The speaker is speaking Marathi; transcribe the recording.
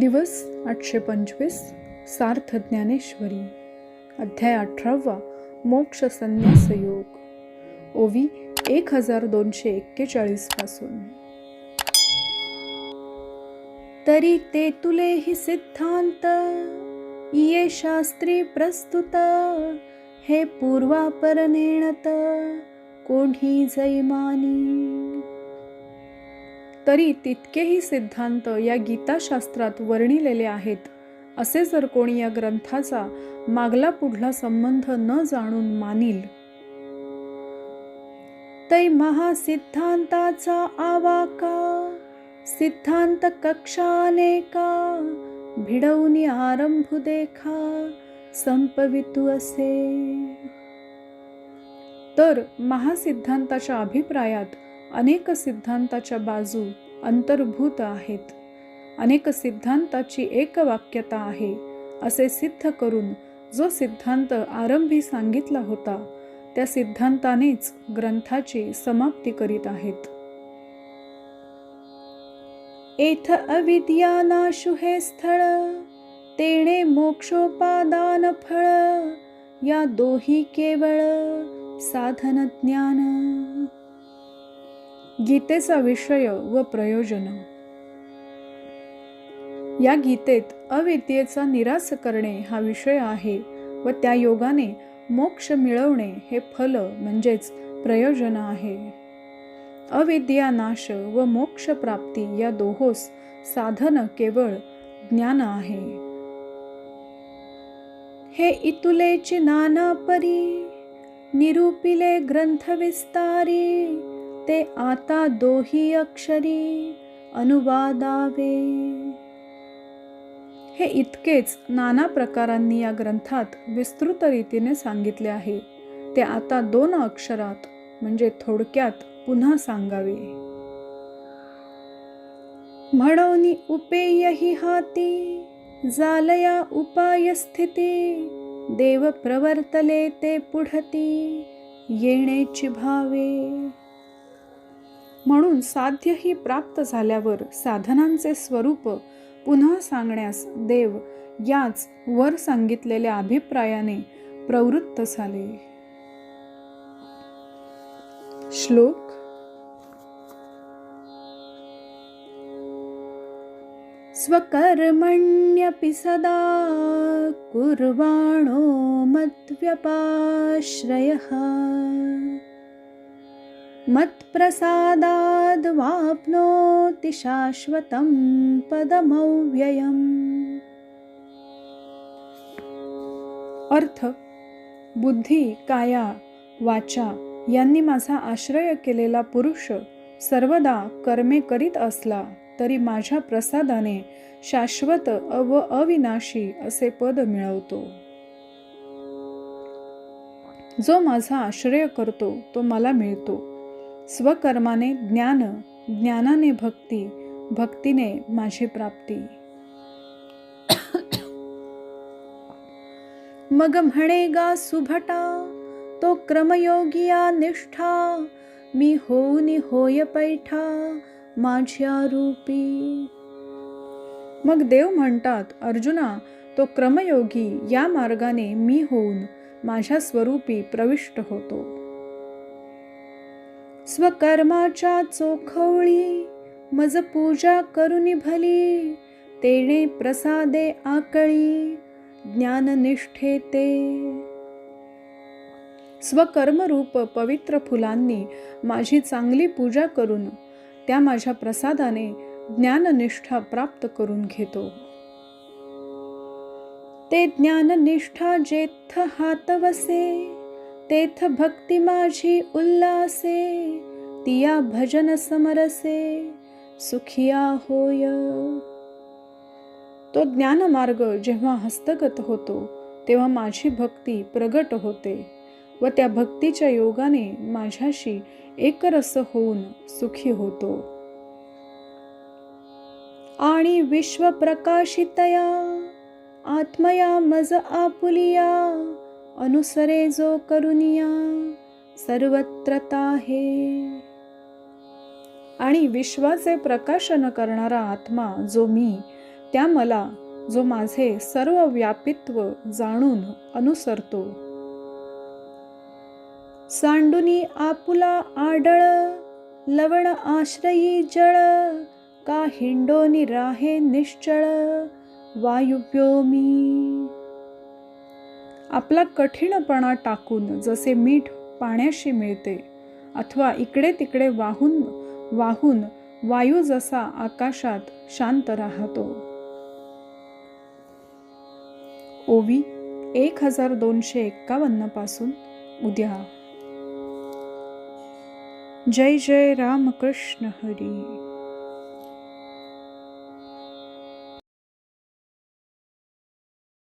दिवस आठशे पंचवीस सार्थ ज्ञानेश्वरी. अध्याय अठरावा मोक्ष संन्यास योग. ओवी एक हजार दोनशे एक्केचाळीसपासून. तरी ते तुले हि सिद्धांत ये शास्त्री प्रस्तुत हे पूर्वापर नेणत कोणी जैमानी. तरी तितकेही सिद्धांत या गीताशास्त्रात वर्णिलेले आहेत. असे जर कोणी या ग्रंथाचा मागला पुढला संबंध न जाणून मानील. तै महासिद्धांताचा आवाका सिद्धांत कक्षानेका भिडवून आरंभू देखा? संपवितू असे. तर महासिद्धांताच्या अभिप्रायात अनेक सिद्धांताच्या बाजू अंतर्भूत आहेत. अनेक सिद्धांताची एक वाक्यता आहे असे सिद्ध करून जो सिद्धांत आरंभी सांगितला होता त्या सिद्धांतानेच ग्रंथाची समाप्ती करीत आहेत. एथ अविद्या नाशु हे स्थळ तेणे मोक्षोपादान फळ या दोही केवळ साधन ज्ञान गीतेचा विषय व प्रयोजन. या गीतेत अविद्येचा निराश करणे हा विषय आहे व त्या योगाने मोक्ष मिळवणे हे फल म्हणजेच प्रयोजन आहे. अविद्या नाश व मोक्ष प्राप्ती या दोहोस साधन केवळ ज्ञान आहे. हे इतुलेची नाना परी निरूपिले ग्रंथ विस्तारी ते आता दोही अक्षरी अनुवादावे. हे इतकेच नाना प्रकारांनी या ग्रंथात विस्तृत रीतीने सांगितले आहे. ते आता दोन अक्षरात म्हणजे थोडक्यात पुन्हा सांगावे. म्हणून उपेय ही हाती जालया उपाय स्थिती देव प्रवर्तले ते पुढती येण्याची भावे. म्हणून साध्यही प्राप्त झाल्यावर साधनांचे स्वरूप पुन्हा सांगण्यास देव याच वर सांगितलेल्या अभिप्रायाने प्रवृत्त झाले. श्लोक स्वकर्मण्यपि सदा कुर्वाणो मद्व्यपाश्रयः। मत्प्रसादाद्वाप्नोति शाश्वतं पदमव्ययम्। अर्थ बुद्धी काया वाचा यांनी माझा आश्रय केलेला पुरुष सर्वदा कर्मे करीत असला तरी माझ्या प्रसादाने शाश्वत व अविनाशी असे पद मिळवतो। जो माझा आश्रय करतो तो मला मिळतो। स्वकर्माने ज्ञान ज्ञानाने भक्ती भक्तीने माझी प्राप्ती. मग म्हणे गा सुभटा तो क्रमयोगिया निष्ठा मी होऊनी होय पैठा माझ्या रूपी. मग देव म्हणतात अर्जुना तो क्रमयोगी या मार्गाने मी होऊन माझ्या स्वरूपी प्रविष्ट होतो. स्वकर्माच्या चोखवळी मज पूजा करुनी भली तेणे प्रसादे आकळी ज्ञाननिष्ठे ते स्वकर्मरूप पवित्र फुलांनी माझी चांगली पूजा करून त्या माझ्या प्रसादाने ज्ञाननिष्ठा प्राप्त करून घेतो. ते ज्ञाननिष्ठा जेथ हातवसे तेथ भक्ती माझी उल्लासे तिया भजन समरसे सुखिया होय. तो ज्ञानमार्ग जेव्हा हस्तगत होतो तेव्हा माझी भक्ती प्रगट होते व त्या भक्तीच्या योगाने माझ्याशी एकरस होऊन सुखी होतो. आणि विश्व प्रकाशितया आत्मया मज आपुलिया अनुसरे जो करुनिया सर्वत्रता आहे आणि विश्वाचे प्रकाशन करणारा आत्मा जो मी त्या मला जो माझे सर्व व्यापित्व जाणून अनुसरतो. सांडुनी आपुला आडळ लवण आश्रयी जळ का हिंडोनी राहे निश्चळ वायुव्योमी. आपला कठीणपणा टाकून जसे मीठ पाण्याशी मिळते अथवा इकडे तिकडे वाहून वाहून वायू जसा आकाशात शांत राहतो. ओवी एक हजार दोनशे एक्कावन्नपासून उद्या. जय जय रामकृष्ण हरी.